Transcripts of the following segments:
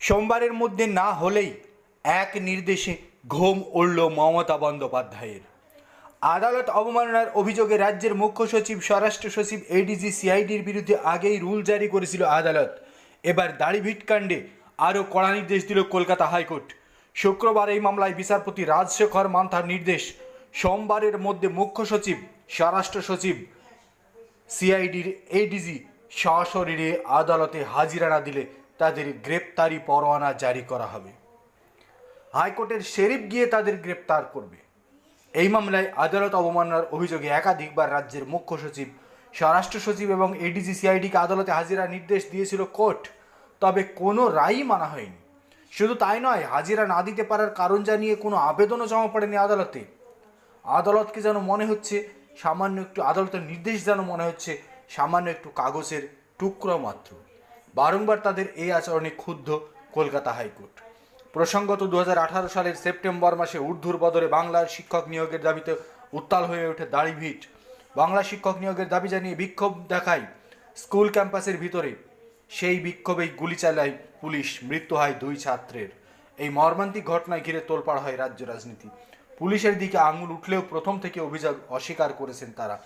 সোমবারের মধ্যে না হলেই এক নির্দেশে ঘুম উড়ল মমতা বন্দ্যোপাধ্যায়ের। আদালত অবমাননার অভিযোগে রাজ্যের মুখ্য সচিব, স্বরাষ্ট্র সচিব এডিজি সিআইডির বিরুদ্ধে আগেই রুল জারি করেছিল আদালত। এবার দাড়িভিট কাণ্ডে আরও কড়া নির্দেশ দিল কলকাতা হাইকোর্ট। শুক্রবার এই মামলায় বিচারপতি রাজশেখর মান্থার নির্দেশ। সোমবারের মধ্যে মুখ্য সচিব, স্বরাষ্ট্র সচিব সিআইডির এডিজি সশরীরে আদালতে হাজিরা না দিলে তাদের গ্রেপ্তারি পরোয়ানা জারি করা হবে। হাইকোর্টের শেরিফ গিয়ে তাদের গ্রেপ্তার করবে। এই মামলায় আদালত অবমাননার অভিযোগে একাধিকবার রাজ্যের মুখ্য সচিব, স্বরাষ্ট্র সচিব এবং এডিজি সিআইডিকে আদালতে হাজিরা নির্দেশ দিয়েছিল কোর্ট, তবে কোনো রায়ই মানা হয়নি। শুধু তাই নয়, হাজিরা না দিতে পারার কারণ জানিয়ে কোনো আবেদনও জমা পড়েনি আদালতে। আদালতকে যেন মনে হচ্ছে, সামান্য একটু আদালতের নির্দেশ যেন মনে হচ্ছে, সামান্য একটু কাগজের টুকরো মাত্র। বারংবার তাদের এই আচরণে ক্ষুব্ধ কলকাতা হাইকোর্ট। প্রসঙ্গত দুহাজার আঠারো সালের সেপ্টেম্বর মাসে ঊর্ধ্বর বদলে বাংলার শিক্ষক নিয়োগের দাবিতে উত্তাল হয়ে ওঠে দাড়িভিট বাংলা শিক্ষক নিয়োগের দাবি জানিয়ে বিক্ষোভ দেখায় স্কুল ক্যাম্পাসের ভিতরে। সেই বিক্ষোভেই গুলি চালায় পুলিশ, মৃত্যু হয় দুই ছাত্রের। এই মর্মান্তিক ঘটনায় ঘিরে তোলপাড় হয় রাজ্য রাজনীতি। পুলিশের দিকে আঙুল উঠলেও প্রথম থেকে অভিযোগ অস্বীকার করেছেন তারা।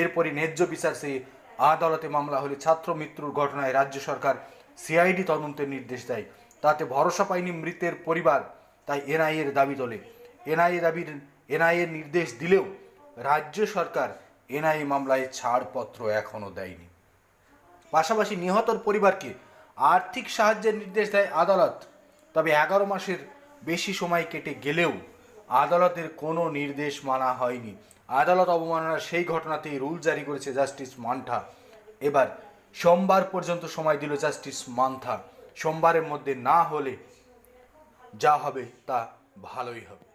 এরপরই ন্যায্য বিচার চেয়ে আদালতে মামলা হলে ছাত্র মৃত্যুর ঘটনায় রাজ্য সরকার সিআইডি তদন্তের নির্দেশ দেয়। তাতে ভরসা পায়নি মৃতের পরিবার, তাই এনআইএর দাবি তোলে। এনআইএ দাবির এনআইএর নির্দেশ দিলেও রাজ্য সরকার এনআইএ মামলায় ছাড়পত্র এখনও দেয়নি। পাশাপাশি নিহতর পরিবারকে আর্থিক সাহায্যের নির্দেশ দেয় আদালত। তবে এগারো মাসের বেশি সময় কেটে গেলেও আদালতের কোনো নির্দেশ মানা হয়নি। আদালত অবমাননার সেই ঘটনাতেই রুল জারি করেছে জাস্টিস মান্থা এবার সোমবার পর্যন্ত সময় দিল জাস্টিস মান্থা সোমবারের মধ্যে না হলে যা হবে তা ভালোই হবে।